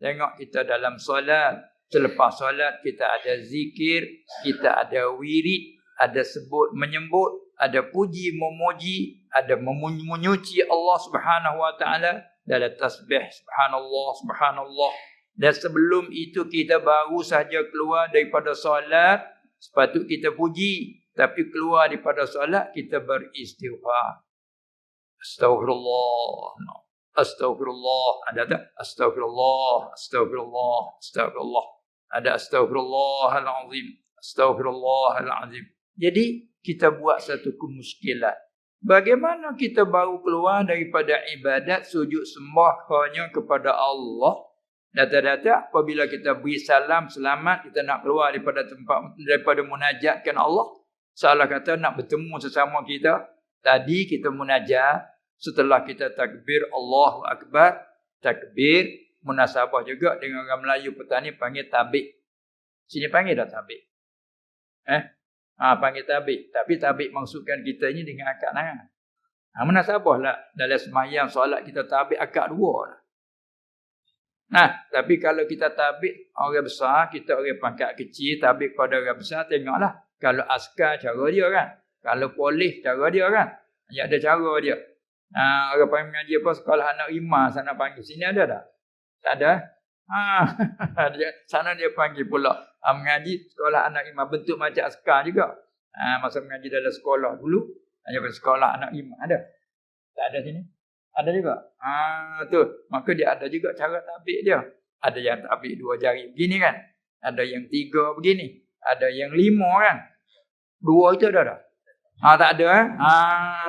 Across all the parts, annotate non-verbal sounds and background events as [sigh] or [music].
Tengok kita dalam solat. Selepas solat kita ada zikir, kita ada wirid, ada sebut menyebut, ada puji memuji, ada memunyuci Allah Subhanahu wa taala dalam tasbih subhanallah subhanallah. Dan sebelum itu kita baru saja keluar daripada solat, sepatut kita puji, tapi keluar daripada solat kita beristighfar. Astaghfirullah. Astaghfirullah. Ada tak? Astaghfirullah. Astaghfirullah. Astaghfirullah. Ada astaghfirullahalazim. Astaghfirullahalazim. Jadi kita buat satu kemuskilan. Bagaimana kita baru keluar daripada ibadat sujud sembah hanya kepada Allah? Data-data apabila kita beri salam selamat kita nak keluar daripada tempat daripada munajatkan Allah. Salah kata nak bertemu sesama kita. Tadi kita munajat setelah kita takbir Allahu Akbar. Takbir munasabah juga dengan orang Melayu petani panggil tabik. Sini panggil dah tabik. Eh? Ha, panggil tabik. Tapi tabik maksudkan kita ini dengan akad tangan. Ha, munasabah lah. Dalam semayang solat kita tabik akad dua lah. Nah, tapi kalau kita tabik orang besar, kita orang pangkat kecil, tabik pada orang besar, tengoklah. Kalau askar, cara dia kan. Kalau polis, cara dia kan. Ya ada cara dia. Ha, orang panggil mengaji apa, sekolah anak imam, sana panggil. Sini ada tak? Tak ada. Ha, [laughs] dia, sana dia panggil pula. Ha, mengaji sekolah anak imam. Bentuk macam askar juga. Ha, masa mengaji dalam sekolah dulu. Hanya sekolah anak imam. Ada? Tak ada sini? Ada juga? Ha, tu. Maka dia ada juga cara tabik dia. Ada yang tabik dua jari begini kan? Ada yang tiga begini. Ada yang lima kan? Dua itu ada tak? Ha, tak ada eh? Ha,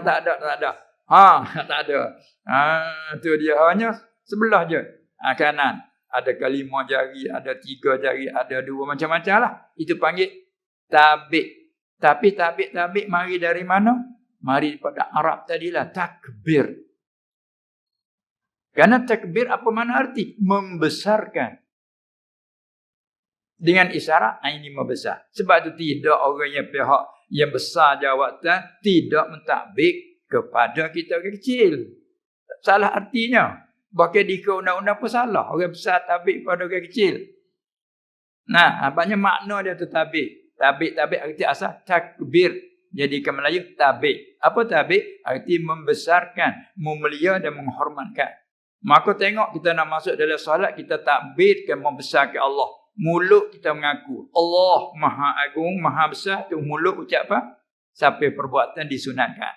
tak ada, tak ada. Ha, [laughs] tak ada. Ha, tu dia hanya sebelah je ha, kanan. Ada kelima jari, ada tiga jari, ada dua macam-macam lah. Itu panggil tabik. Tapi tabik-tabik mari dari mana? Mari daripada Arab tadilah. Takbir. Karena takbir apa mana arti? Membesarkan. Dengan isyarat, ah, ini membesar. Sebab itu tidak orang yang pihak yang besar jawatan tidak mentakbir kepada kita kecil. Salah artinya. Bahkan di undang-undang pun salah. Orang besar tabik pada orang kecil. Nah, banyak makna dia tu tabik. Tabik-tabik arti asal takbir. Jadi ke Melayu, tabik. Apa tabik? Arti membesarkan, memulia dan menghormatkan. Maka tengok kita nak masuk dalam solat, kita takbirkan membesarkan Allah. Mulut kita mengaku. Allah maha agung, maha besar. Tu mulut ucap apa? Sampai perbuatan disunatkan.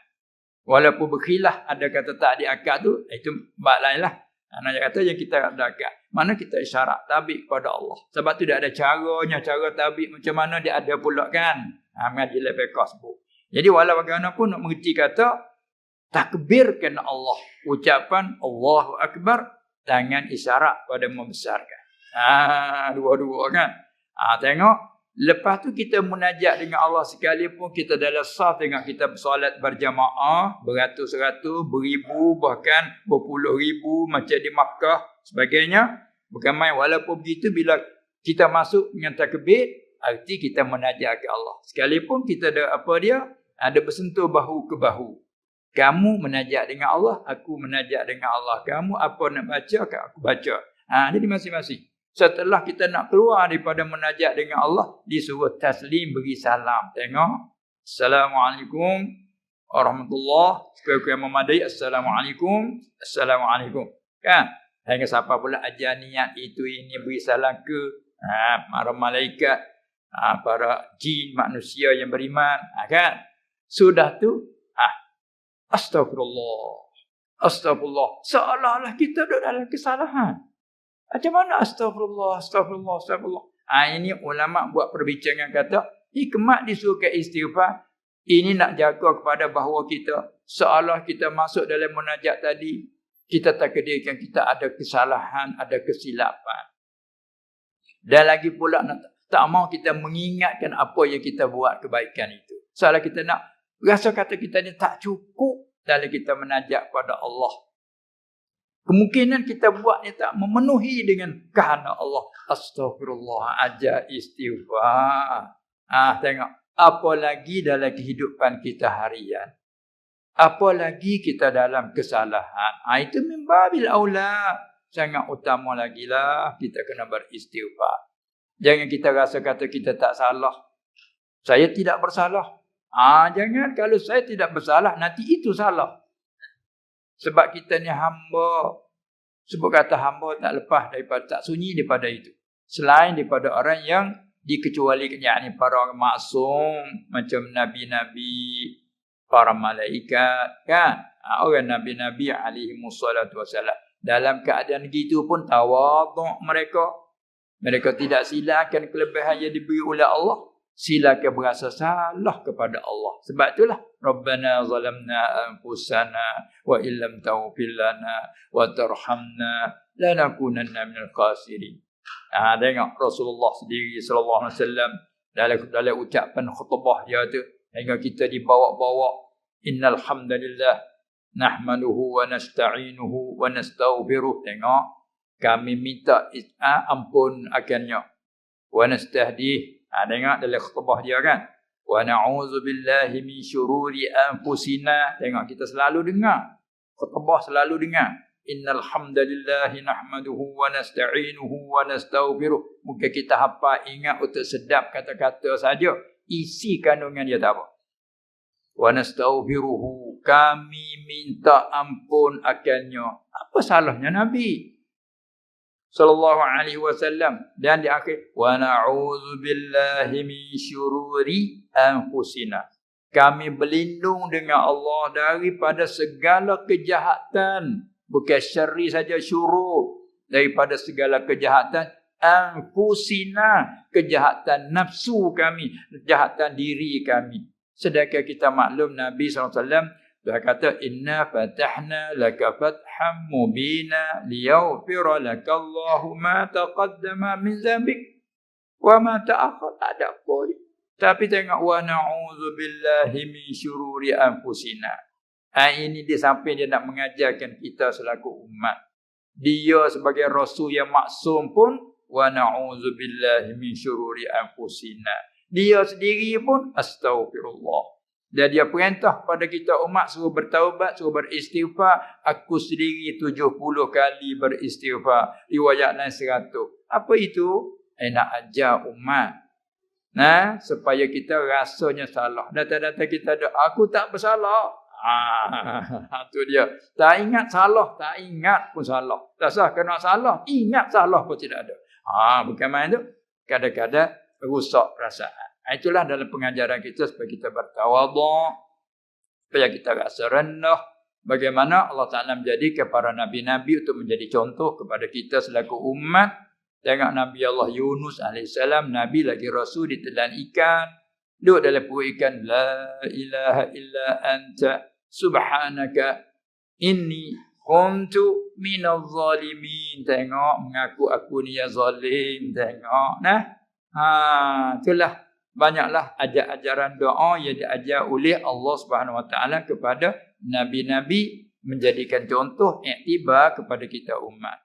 Walaupun berkhilah ada kata tak di akad tu, itu bak lain lah. Anak kata yang kita ada akad. Mana kita isyarat tabik kepada Allah. Sebab tu dia ada caranya, cara tabik macam mana dia ada pula kan. Ha, mengaji level sebut. Jadi walau bagaimanapun nak mengerti kata, takbirkan Allah. Ucapan Allahu Akbar dengan isyarat pada membesarkan. Ha, dua-dua kan. Ha, tengok Lepas tu kita munajat dengan Allah sekalipun kita dalam saf tengok kita bersolat berjamaah beratus-ratus, beribu bahkan berpuluh ribu macam di Makkah sebagainya. Bukan main walaupun begitu bila kita masuk dengan takbir arti kita munajat ke Allah. Sekalipun kita ada apa dia? Ada bersentuh bahu ke bahu. Kamu menajat dengan Allah, aku menajat dengan Allah. Kamu apa nak baca, aku baca. Ha, jadi masing-masing. Setelah kita nak keluar daripada menajat dengan Allah, disuruh taslim bagi salam. Tengok. Assalamualaikum warahmatullahi wabarakatuh. memadai. Assalamualaikum. Assalamualaikum. Kan? Hingga siapa pula ajar niat itu ini beri salam ke ha, para malaikat, ha, para jin manusia yang beriman. Ha, kan? Sudah tu, ha, astagfirullah. Astagfirullah. Seolah-olah kita duduk dalam kesalahan. Macam mana astagfirullah, astagfirullah, astagfirullah. Ha, ini ulama buat perbincangan kata, hikmat disuruh ke istighfar, ini nak jaga kepada bahawa kita, seolah kita masuk dalam munajat tadi, kita takdirkan kita ada kesalahan, ada kesilapan. Dan lagi pula nak, tak mau kita mengingatkan apa yang kita buat kebaikan itu. Soalnya kita nak rasa kata kita ni tak cukup dalam kita menajak kepada Allah. Kemungkinan kita buat ni tak memenuhi dengan kehendak Allah. Astagfirullah aja istighfar. Ah tengok apa lagi dalam kehidupan kita harian. Apa lagi kita dalam kesalahan. Ah itu membabil aula. sangat utama lagi lah kita kena beristighfar. Jangan kita rasa kata kita tak salah. Saya tidak bersalah. Ah, jangan kalau saya tidak bersalah nanti itu salah. Sebab kita ni hamba. Sebab kata hamba tak lepas daripada tak sunyi daripada itu. Selain daripada orang yang dikecualikan yakni para orang maksum macam nabi-nabi, para malaikat kan. Ah, orang nabi-nabi alaihi wassalatu wassalam. Dalam keadaan gitu pun tawaduk mereka. Mereka tidak silakan kelebihan yang diberi oleh Allah. Silakan berasa salah kepada Allah. Sebab itulah. Rabbana zalamna anfusana wa illam tawfir lana wa tarhamna lanakunanna minal khasirin. Ha, tengok Rasulullah sendiri sallallahu alaihi wasallam dalam dalam ucapan khutbah dia tu hingga kita dibawa-bawa innal hamdalillah nahmaduhu wa nasta'inuhu wa nastaghfiruh tengok kami minta is'a ampun akannya wa nastahdih ha tengok dalam khutbah dia kan. Wa na'udzu billahi min syururi anfusina. Tengok kita selalu dengar. Khutbah selalu dengar. Innal hamdalillahi nahmaduhu wa nasta'inuhu wa nastaghfiruh mungkin kita hafal ingat untuk sedap kata-kata saja. Isi kandungan dia tak apa. Wa nastaghfiruhu kami minta ampun akannya. Apa salahnya nabi sallallahu alaihi wasallam. Dan di akhir wa na'udzu billahi min syururi anfusina. Kami berlindung dengan Allah daripada segala kejahatan. Bukan syarri saja syurur daripada segala kejahatan anfusina. Kejahatan nafsu kami kejahatan diri kami. Sedangkan kita maklum Nabi SAW dia kata inna fatahna laka fatham mubina liyaghfira laka Allahu ma taqaddama min dhanbik wa ma ta'akhkhar. Ada apa tapi tengok wa na'udzu billahi min syururi anfusina. Ha, ini dia sampai dia nak mengajarkan kita selaku umat. Dia sebagai rasul yang maksum pun wa na'udzu billahi min syururi anfusina. Dia sendiri pun astagfirullah. Dan dia perintah pada kita umat suruh bertaubat, suruh beristighfar. Aku sendiri tujuh puluh kali beristighfar. Riwayat lain seratus. Apa itu? Eh nak ajar umat. Nah, supaya kita rasanya salah. Data-data kita ada, aku tak bersalah. Ah, [laughs] tu dia. Tak ingat salah, tak ingat pun salah. Tak sah kena salah, ingat salah pun tidak ada. Ah, bukan main tu. Kadang-kadang rusak perasaan. Ha, itulah dalam pengajaran kita supaya kita bertawaduk, supaya kita rasa rendah. Bagaimana Allah Ta'ala menjadikan para Nabi-Nabi untuk menjadi contoh kepada kita selaku umat. Tengok Nabi Allah Yunus AS, Nabi lagi Rasul di telan ikan. Duduk dalam perut ikan. La ilaha illa anta subhanaka inni kuntu minal zalimin. Tengok mengaku aku ni yang zalim. Tengok. Nah. Ha, itulah banyaklah ajar-ajaran doa yang diajar oleh Allah Subhanahu Wa Taala kepada nabi-nabi menjadikan contoh iktibar kepada kita umat.